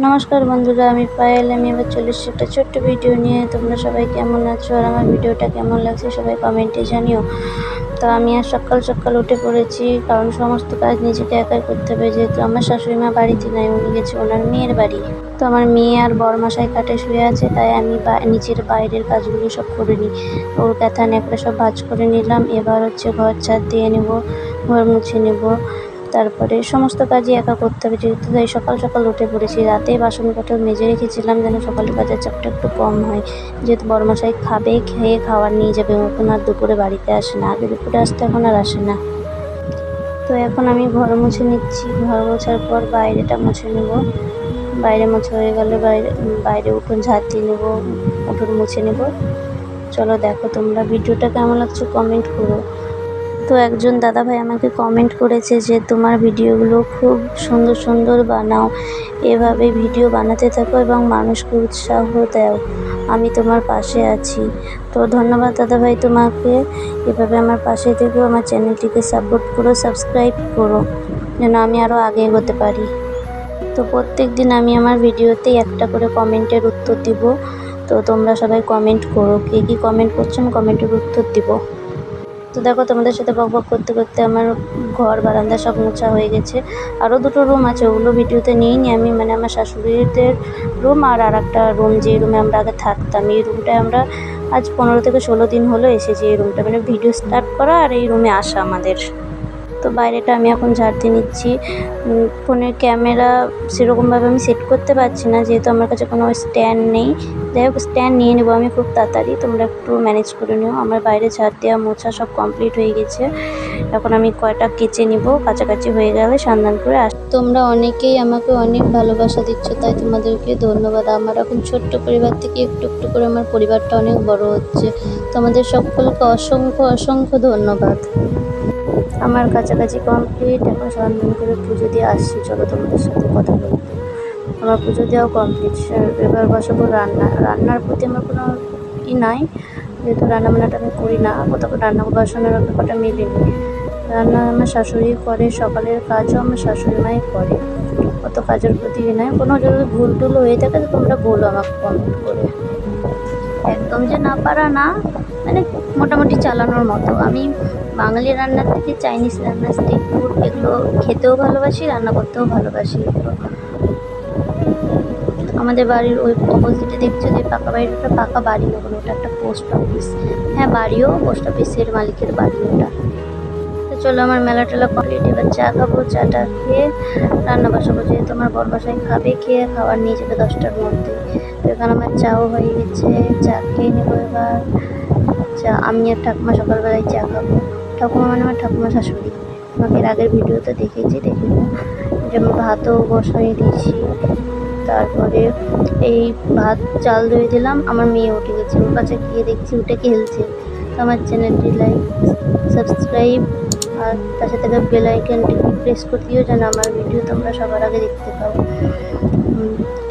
নমস্কার বন্ধুরা, আমি পায়েল, আমি এবার চলে এসেছি একটা ছোট্ট ভিডিও নিয়ে। তোমরা সবাই কেমন আছো আর আমার ভিডিওটা কেমন লাগছে সবাই কমেন্টে জানিও। তো আমি আর সকাল সকাল উঠে পড়েছি, কারণ সমস্ত কাজ নিজেকে একাই করতে হবে, যেহেতু আমার শাশুড়ি মা বাড়িতে নাই, উনি গেছে ওনার মেয়ের বাড়ি। তো আমার মেয়ে আর বরমাসাই খাটে শুয়ে আছে, তাই আমি নিচের বাইরের কাজগুলো সব করে নিই। ওর ক্যাথা নেকড়ে সব ভাজ করে নিলাম, এবার হচ্ছে ঘর ছাদ দিয়ে নেব, ঘর মুছে নেব। তারপরে সমস্ত কাজই একা করতে হবে, যেহেতু তাই সকাল সকাল উঠে পড়েছি। রাতে বাসন কাঠও মেজে রেখেছিলাম যেন সকালের কাজের চাপটা একটু কম হয়। যেহেতু বড়মশাই খাবে, খেয়ে খাওয়ার নিয়ে যাবে এখন আর দুপুরে বাড়িতে আসে না, আগে দুপুরে আসতে এখন আর আসে না। তো এখন আমি ঘর মুছে নিচ্ছি। ঘর মোছার পর বাইরেটা মুছে নেব। বাইরে মোছা হয়ে গেলে বাইরে বাইরে উঠোন ঝাঁট নেব, উঠোন মুছে নেব। চলো দেখো তোমরা ভিডিওটা কেমন লাগছে কমেন্ট করো। তো একজন দাদাভাই আমাকে কমেন্ট করেছে যে, তোমার ভিডিওগুলো খুব সুন্দর সুন্দর বানাও। এভাবে ভিডিও বানাতে থাকো এবং মানুষকে উৎসাহ দাও। আমি তোমার পাশে আছি। তো ধন্যবাদ দাদাভাই তোমাকে। এভাবে আমার পাশে থেকো, আমার চ্যানেলটিকে সাপোর্ট করো সাবস্ক্রাইব করো, যেন আমি আরও আগে এগোতে পারি। তো প্রত্যেক দিন আমি আমার ভিডিওতেই একটা করে কমেন্টের উত্তর দিব। তো তোমরা সবাই কমেন্ট করো। কে কী কমেন্ট করছ, আমি কমেন্টের উত্তর দিব। তো দেখো, তোমাদের সাথে বক বক করতে করতে আমার ঘর, বারান্দা সব মোছা হয়ে গেছে। আরও দুটো রুম আছে, ওগুলো ভিডিওতে নিইনি আমি মানে আমার শাশুড়িদের রুম আর আর একটা রুম যে রুমে আমরা আগে থাকতাম। এই রুমটায় আমরা আজ পনেরো থেকে ষোলো দিন হলো এসেছি এই রুমটা মানে ভিডিও স্টার্ট করা আর এই রুমে আসা আমাদের। তো বাইরেটা আমি এখন ঝাড় দিয়ে নিচ্ছি। ফোনের ক্যামেরা সেরকমভাবে আমি সেট করতে পারছি না, যেহেতু আমার কাছে কোনো স্ট্যান্ড নেই। যাই হোক স্ট্যান্ড নিয়ে নেব। আমি খুব তাড়াতাড়ি তোমরা একটু ম্যানেজ করে নিও। আমার বাইরে ঝাড় দেওয়া মোছা সব কমপ্লিট হয়ে গেছে। এখন আমি কয়টা কেচে নিব? কাছাকাছি হয়ে গেলে সন্ধান করে আস তোমরা অনেকেই আমাকে অনেক ভালোবাসা দিচ্ছ তাই তোমাদেরকে ধন্যবাদ। আমার এখন ছোট্ট পরিবার থেকে একটু একটু করে আমার পরিবারটা অনেক বড় হচ্ছে। তোমাদের সকলকে অসংখ্য অসংখ্য ধন্যবাদ। আমার কাছাকাছি কমপ্লিট এখন সন্ধান করে পুজো দিয়ে আসছি চলো তোমাদের সাথে কথা বলতে। আমার পুজো দেওয়াও কমপ্লিট এবার বসাবো রান্না। রান্নার প্রতি আমার কোনো ই নাই। যেহেতু রান্না বান্নাটা আমি করি না কোথাও রান্না বাসনের ব্যাপারটা মেলেনি রান্না আমার শাশুড়ি করে, সকালের কাজও আমার শাশুড়ি মাই করে। অত কাজের প্রতি ই নয় কোনো যদি ভুল টুল হয়ে থাকে, তো তোমরা বলো আমাকে কমেন্ট করে। একদম যে না পারা না মানে মোটামুটি চালানোর মতো। আমি বাঙালি রান্নার থেকে চাইনিজ রান্না স্ট্রিট ফুড এগুলো খেতেও ভালোবাসি, রান্না করতেও ভালোবাসি এগুলো। আমাদের বাড়ির ওই অপোজিটে দেখছ যে পাকা বাড়ির ওটা পাকা বাড়ি না ওটা একটা পোস্ট অফিস হ্যাঁ বাড়িও পোস্ট অফিসের মালিকের বাড়ি ওটা। তো চলো, আমার মেলা টেলা কমপ্লিট এবার চা খাব, চাটা খেয়ে রান্না বসাবো, যেহেতু আমার বর বাসায় খাবে, খেয়ে খাবার নিয়ে যাবে দশটার মধ্যে। তো এখানে আমার চাও হয়ে গেছে, চা খেয়ে নেব এবার। চা আমি আর ঠাকুমা সকালবেলায় চা খাব। ঠাকুমা মানে আমার ঠাকুমা শাশুড়ি। এর আগের ভিডিওতে দেখেছি, দেখে যেমন ভাতও বসাই দিয়েছি। তারপরে এই ভাত, চাল ধুয়ে দিলাম। আমার মেয়ে উঠে গেছে। ওর কাছে গিয়ে দেখছি উঠে খেলছে। আমার চ্যানেলটি লাইক সাবস্ক্রাইব আর তার সাথে বেল আইকনটি প্রেস করে দিও যেন আমার ভিডিও তোমরা সবার আগে দেখতে পাও।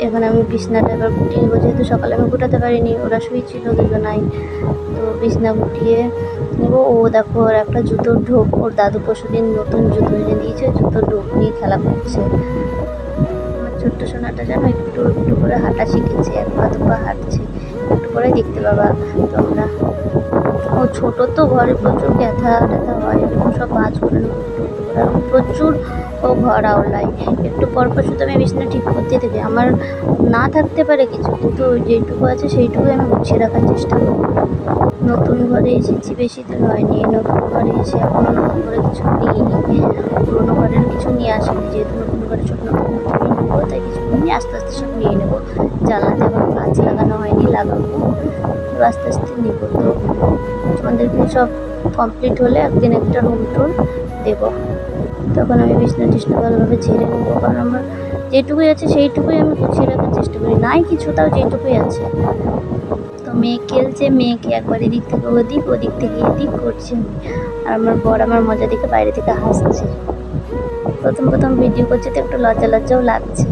এখানে আমি বিছনাটা এবার গুটিয়ে নেব। যেহেতু সকালে আমি গুটাতে পারিনি, ওরা শুয়েছিল দুজনাই। তো বিছনা গুটিয়ে নেব। ও দেখো, ওর একটা জুতোর ঢোক। ওর দাদু পরশুদিন নতুন জুতো এনে দিয়েছে। জুতোর ঢোক নিয়ে খেলা করছে। ছোট্ট সোনাটা যেন একটু একটু করে হাঁটা শিখেছে, এক পা দু পা হাঁটছে, একটু করে দেখতে পাবা তোমরা। ও ছোট তো, ঘরে প্রচুর ব্যথা ট্যাথা হয়, এরকম সব করে একটু একটু করে প্রচুর ও ঘর আওলায় একটু পর পর শুধু আমি বিছানা ঠিক করতে থাকি। আমার না থাকতে পারে কিছু, কিন্তু যেটুকু আছে সেইটুকুই আমি গুছিয়ে রাখার চেষ্টা করি। নতুন ঘরে এসেছি বেশি দিন হয়নি, নতুন ঘরে এসে এখনও নতুন ঘরে কিছু নিইনি। পুরোনো ঘরের কিছু নিয়ে আসিনি, যেহেতু নতুন ঘরে ছোটো নতুন তাই কিছু নিয়ে আস্তে আস্তে সব নিয়ে নেব। জানলাতে এখন গাছ লাগানো হয়নি, লাগাবো। আস্তে আস্তে নেব তো। তোমাদেরকে সব কমপ্লিট হলে একদিন একটা রুম টুর দেবো। তখন আমি বিছনা টিছনা ভালোভাবে ঝেড়ে নেব। কারণ আমার যেটুকুই আছে সেইটুকুই আমি গুছিয়ে রাখার চেষ্টা করি। নাই কিছু, তাও যেটুকুই আছে। তো মেয়ে খেলছে, মেয়েকে একবার এদিক থেকে ওদিক ওদিক থেকে এদিক করছে আর আমার বর আমার মজা দেখে বাইরে থেকে হাসছে। প্রথম প্রথম ভিডিও করছে তো একটু লজ্জা লজ্জাও লাগছে।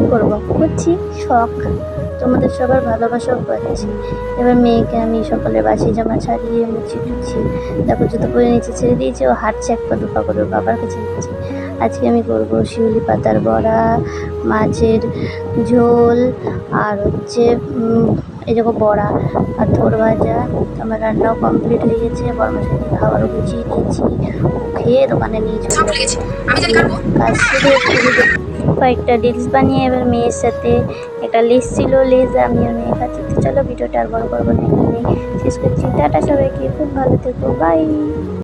কী করব। করছি শখ। তোমাদের সবার ভালোবাসাও পাচ্ছি এবার মেয়েকে আমি সকালে বাসি জামা ছাড়িয়ে মুছি টুছি দেখো জুতো পরে নিচে ছেড়ে দিয়েছি ও হাঁটছে এক পা দু পা করে বাবার কাছে নিচ্ছে আজকে আমি করব শিউলি পাতার বড়া মাছের ঝোল আর হচ্ছে দেখো বড়া আর থোর ভাজা। আমার রান্নাও কমপ্লিট হয়ে গেছে। বর্মশাইকে খাবারও গুছিয়ে দিয়েছি। ও খেয়ে দোকানে নিয়ে চলে কাজ কয়েকটা রিলস বানিয়ে এবার মেয়ের সাথে একটা লেস ছিল লেস আমি আর মেয়ে খাচ্ছি চলো, ভিডিওটা আর বড় করব না এখানে শেষ করছি। টাটা সবাইকে, খুব ভালো থেকো বাই